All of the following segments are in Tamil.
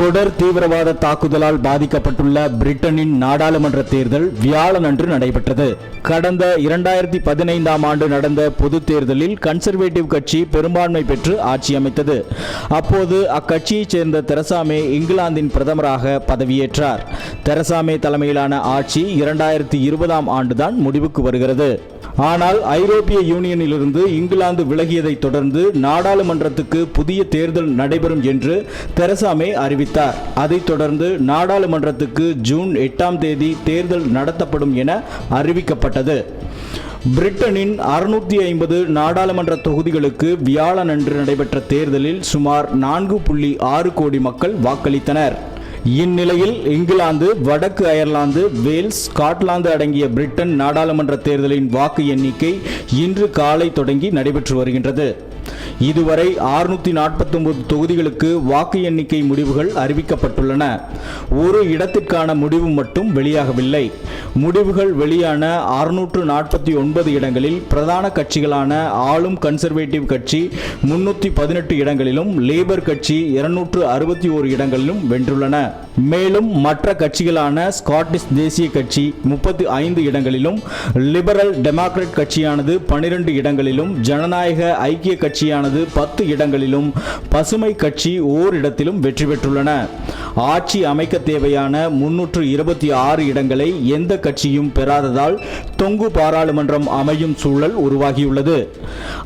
தொடர் தீவிரவாத தாக்குதலால் பாதிக்கப்பட்டுள்ள பிரிட்டனின் நாடாளுமன்ற தேர்தல் வியாழனன்று நடைபெற்றது. கடந்த இரண்டாயிரத்தி பதினைந்தாம் ஆண்டு நடந்த பொது தேர்தலில் கன்சர்வேட்டிவ் கட்சி பெரும்பான்மை பெற்று ஆட்சி அமைத்தது. அப்போது அக்கட்சியைச் சேர்ந்த தெரசாமே இங்கிலாந்தின் பிரதமராக பதவியேற்றார். தெரசாமே தலைமையிலான ஆட்சி இரண்டாயிரத்தி இருபதாம் ஆண்டுதான் முடிவுக்கு வருகிறது. ஆனால் ஐரோப்பிய யூனியனிலிருந்து இங்கிலாந்து விலகியதைத் தொடர்ந்து நாடாளுமன்றத்துக்கு புதிய தேர்தல் நடைபெறும் என்று தெரசா மே அறிவித்தார். அதைத் தொடர்ந்து நாடாளுமன்றத்துக்கு ஜூன் எட்டாம் தேதி தேர்தல் நடத்தப்படும் என அறிவிக்கப்பட்டது. பிரிட்டனின் அறுநூற்றி ஐம்பது நாடாளுமன்ற தொகுதிகளுக்கு வியாழனன்று நடைபெற்ற தேர்தலில் சுமார் நான்கு புள்ளி ஆறு கோடி மக்கள் வாக்களித்தனர். இந்நிலையில் இங்கிலாந்து வடக்கு அயர்லாந்து வேல்ஸ் ஸ்காட்லாந்து அடங்கிய பிரிட்டன் நாடாளுமன்ற தேர்தலின் வாக்கு எண்ணிக்கை இன்று காலை தொடங்கி நடைபெற்று வருகின்றது. இதுவரை அறுநூத்தி நாற்பத்தொன்பது தொகுதிகளுக்கு வாக்கு எண்ணிக்கை முடிவுகள் அறிவிக்கப்பட்டுள்ளன. ஒரு இடத்திற்கான முடிவு மட்டும் வெளியாகவில்லை. முடிவுகள் வெளியான அறுநூற்று நாற்பத்தி ஒன்பது இடங்களில் பிரதான கட்சிகளான ஆளும் கன்சர்வேட்டிவ் கட்சி முன்னூற்றி பதினெட்டு இடங்களிலும் லேபர் கட்சி இருநூற்று அறுபத்தி ஓரு இடங்களிலும் வென்றுள்ளன. மேலும் மற்ற கட்சிகளான ஸ்காட்டிஷ் தேசிய கட்சி முப்பத்தி ஐந்து இடங்களிலும் லிபரல் டெமோக்ராட் கட்சியானது பனிரெண்டு இடங்களிலும் ஜனநாயக ஐக்கிய கட்சியானது பத்து இடங்களிலும் பசுமை கட்சி ஓரிடத்திலும் வெற்றி பெற்றுள்ளன. ஆட்சி அமைக்க தேவையான முன்னூற்று இருபத்தி ஆறு இடங்களை எந்த கட்சியும் பெறாததால் தொங்கு பாராளுமன்றம் அமையும் சூழல் உருவாகியுள்ளது.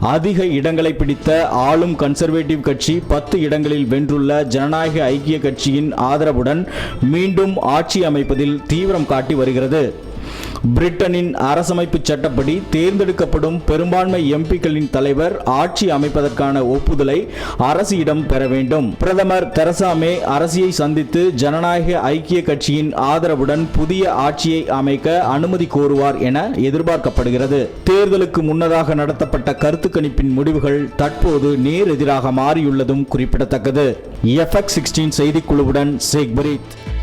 அதிக இடங்களை பிடித்த ஆளும் கன்சர்வேட்டிவ் கட்சி பத்து இடங்களில் வென்றுள்ள ஜனநாயக ஐக்கிய கட்சியின் ஆதரவுடன் மீண்டும் ஆட்சி அமைப்பதில் தீவிரம் காட்டி வருகிறது. பிரிட்டனின் அரசமைப்பு சட்டப்படி தேர்ந்தெடுக்கப்படும் பெரும்பான்மை எம்பிக்களின் தலைவர் ஆட்சி அமைப்பதற்கான ஒப்புதலை அரசியிடம் பெற வேண்டும். பிரதமர் தெரசா மே அரசியை சந்தித்து ஜனநாயக ஐக்கிய கட்சியின் ஆதரவுடன் புதிய ஆட்சியை அமைக்க அனுமதி கோருவார் என எதிர்பார்க்கப்படுகிறது. தேர்தலுக்கு முன்னதாக நடத்தப்பட்ட கருத்து கணிப்பின் முடிவுகள் தற்போது நேர் எதிராக மாறியுள்ளதும் குறிப்பிடத்தக்கது. எஃப்எக்ஸ் சிக்ஸ்டீன் செய்திக்குழுவுடன் சேக் பரீத்.